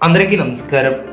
అందరికీ నమస్కారం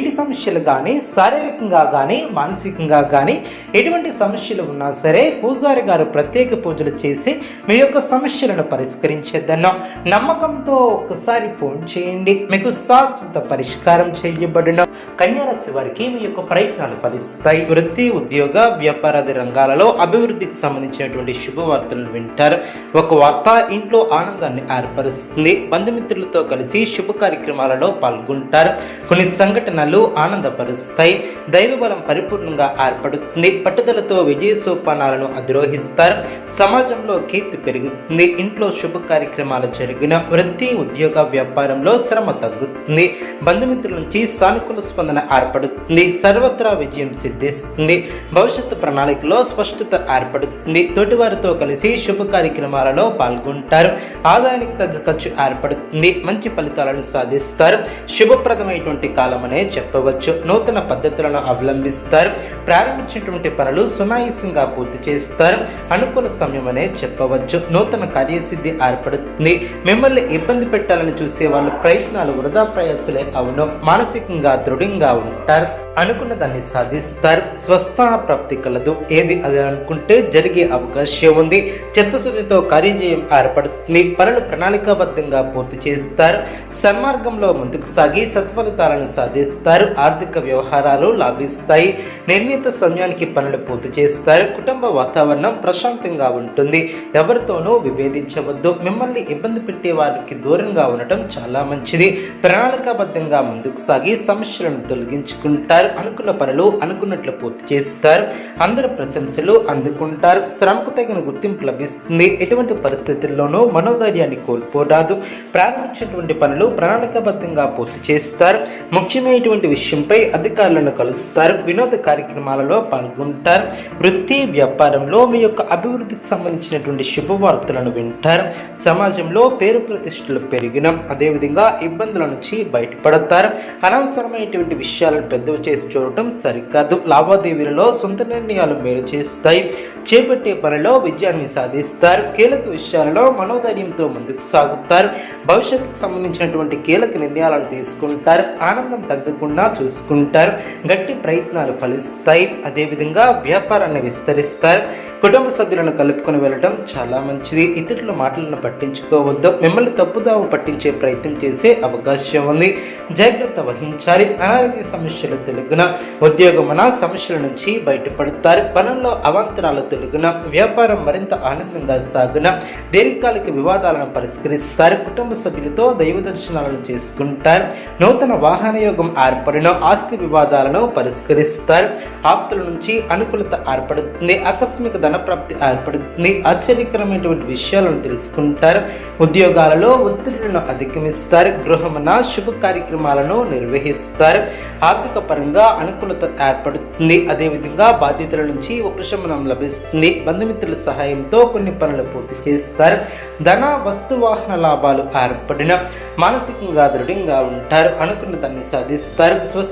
ఇంటి సమస్యలు కానీ శారీరకంగా కానీ మానసికంగా కానీ ఎటువంటి సమస్యలు ఉన్నా సరే పూజారి గారు ప్రత్యేక పూజలు చేసి మీ యొక్క సమస్యలను పరిష్కరించేద్దన్న. నమ్మకంతో ఒక్కసారి ఫోన్ చేయండి. మీకు శాశ్వత పరిష్కారం చేయబడిన. కన్యారాశి వారికి మీ యొక్క ప్రయత్నాలు ఫలిస్తాయి. వృత్తి ఉద్యోగ వ్యాపారాది రంగాలలో అభివృద్ధికి సంబంధించినటువంటి శుభవార్తలను వింటారు. ఒక వార్త ఇంట్లో ఆనందాన్ని ఏర్పరుస్తుంది. బంధుమిత్రులతో కలిసి శుభ కార్యక్రమాలలో పాల్గొంటారు. కొన్ని సంఘటనలు ఆనందపరుస్తాయి. దైవబలం పరిపూర్ణంగా ఏర్పడుతుంది. పట్టుదలతో విజయ సోపానాలను అధిరోహిస్తారు. సమాజంలో కీర్తి పెరుగుతుంది. ఇంట్లో శుభ కార్యక్రమాలు జరిగిన వృత్తి ఉద్యోగ వ్యాపారంలో శ్రమ తగ్గుతుంది. బంధుమిత్రుల నుంచి సానుకూల స్పందన ఏర్పడుతుంది. సర్వత్రా విజయం సిద్ధిస్తుంది. భవిష్యత్తు ప్రణాళికలో స్పష్టత ఏర్పడుతుంది. తోటివారితో కలిసి శుభ కార్యక్రమాలలో పాల్గొంటారు. ఆదాయానికి తగ్గ ఖర్చు ఏర్పడుతుంది. మంచి ఫలితాలను సాధిస్తారు. శుభప్రదమైనటువంటి కాలమనే చెప్పవచ్చు. నూతన పద్ధతులను అవలంబిస్తారు. ప్రారంభించినటువంటి పనులు సునాయాసంగా పూర్తి చేస్తారు. అనుకూల సమయం అనే చెప్పవచ్చు. నూతన కార్యసిద్ధి ఏర్పడుతుంది. మిమ్మల్ని ఇబ్బంది పెట్టాలని చూసే వాళ్ళ ప్రయత్నాలు వృధా ప్రయాసలే అవును. మానసికంగా దృఢంగా ఉంటారు. అనుకున్న దాన్ని సాధిస్తారు. స్వస్థ ప్రాప్తి కలదు. ఏది అది అనుకుంటే జరిగే అవకాశం ఉంది. చిత్తశుద్ధితో కార్యజయం ఏర్పడుతుంది. పనులు ప్రణాళికాబద్ధంగా పూర్తి చేస్తారు. సన్మార్గంలో ముందుకు సాగి సత్ఫలితాలను సాధిస్తారు. ఆర్థిక వ్యవహారాలు లాభిస్తాయి. నిర్ణీత సమయానికి పనులు పూర్తి చేస్తారు. కుటుంబ వాతావరణం ప్రశాంతంగా ఉంటుంది. ఎవరితోనూ విభేదించవద్దు. మిమ్మల్ని ఇబ్బంది పెట్టే వారికి దూరంగా ఉండటం చాలా మంచిది. ప్రణాళికాబద్ధంగా ముందుకు సాగి సమస్యలను తొలగించుకుంటారు. అనుకున్న పనులు అనుకున్నట్లు పూర్తి చేస్తారు అందరి ప్రశంసలు అందుకుంటారు. శ్రమకు తగిన గుర్తింపు లభిస్తుంది. ఎటువంటి పరిస్థితుల్లోనూ మనోధైర్యాన్ని కోల్పోరాదు. ప్రారంభించినటువంటి పనులు ప్రణాళికాబద్ధంగా పూర్తి చేస్తారు. ముఖ్యమైనటువంటి విషయంపై అధికారులను కలుస్తారు. వినోద కార్యక్రమాలలో పాల్గొంటారు. వృత్తి వ్యాపారంలో మీ యొక్క అభివృద్ధికి సంబంధించినటువంటి శుభవార్తలను వింటారు. సమాజంలో పేరు ప్రతిష్టలు పెరిగిన అదేవిధంగా ఇబ్బందుల నుంచి బయటపడతారు. అనవసరమైనటువంటి విషయాలను పెద్దవి చేసి చూడటం సరికాదు. లావాదేవీలలో సొంత నిర్ణయాలు మేలు చేస్తాయి. చేపట్టే పనిలో విజయాన్ని సాధిస్తారు. కీలక విషయాలలో మనోధైర్యంతో ముందుకు సాగుతారు. భవిష్యత్తుకు సంబంధించినటువంటి కీలక నిర్ణయాలను తీసుకుంటారు. ఆనందం తగ్గకుండా చూసుకుంటారు. గట్టి ప్రయత్నాలు ఫలిస్తాయి. అదేవిధంగా వ్యాపారాన్ని విస్తరిస్తారు. కుటుంబ సభ్యులను కలుపుకొని వెళ్ళడం చాలా మంచిది. ఇతరుల మాటలను పట్టించుకోవద్దు. మిమ్మల్ని తప్పుదావ పట్టించే ప్రయత్నం చేసే అవకాశం ఉంది. జాగ్రత్త వహించాలి. అనారోగ్య సమస్యలు తెలుగున ఉద్యోగమున సమస్యల నుంచి బయటపడతారు. పనుల్లో అవాంతరాలు తెలుగున వ్యాపారం మరింత ఆనందంగా సాగున దీర్ఘకాలిక వివాదాలను పరిష్కరిస్తారు. కుటుంబ సభ్యులతో దైవ దర్శనాలను చేసుకుంటారు. నూతన వాహన యోగం ఏర్పడిన ఆస్తి వివాదాలను పరిష్కరిస్తారు. ఆప్తుల నుంచి అనుకూలత ఏర్పడుతుంది. ఆకస్మిక ధనప్రాప్తి ఏర్పడుతుంది. ఆశ్చర్యకరమైనటువంటి విషయాలను తెలుసుకుంటారు. ఉద్యోగాలలో ఒత్తిడులను అధిగమిస్తారు. గృహమున శుభ కార్యక్రమాలను నిర్వహిస్తారు. ఆర్థిక పరంగా అనుకూలత ఏర్పడుతుంది. అదేవిధంగా బాధ్యతల నుంచి ఉపశమనం లభిస్తుంది. బంధుమిత్రుల సహాయంతో కొన్ని పనులు పూర్తి చేస్తారు. ధన వస్తు వాహన లాభాలు ఏర్పడిన మానసికంగా దృఢంగా ఉంటారు. అనుకున్న దాన్ని సాధిస్తారు. స్వస్థ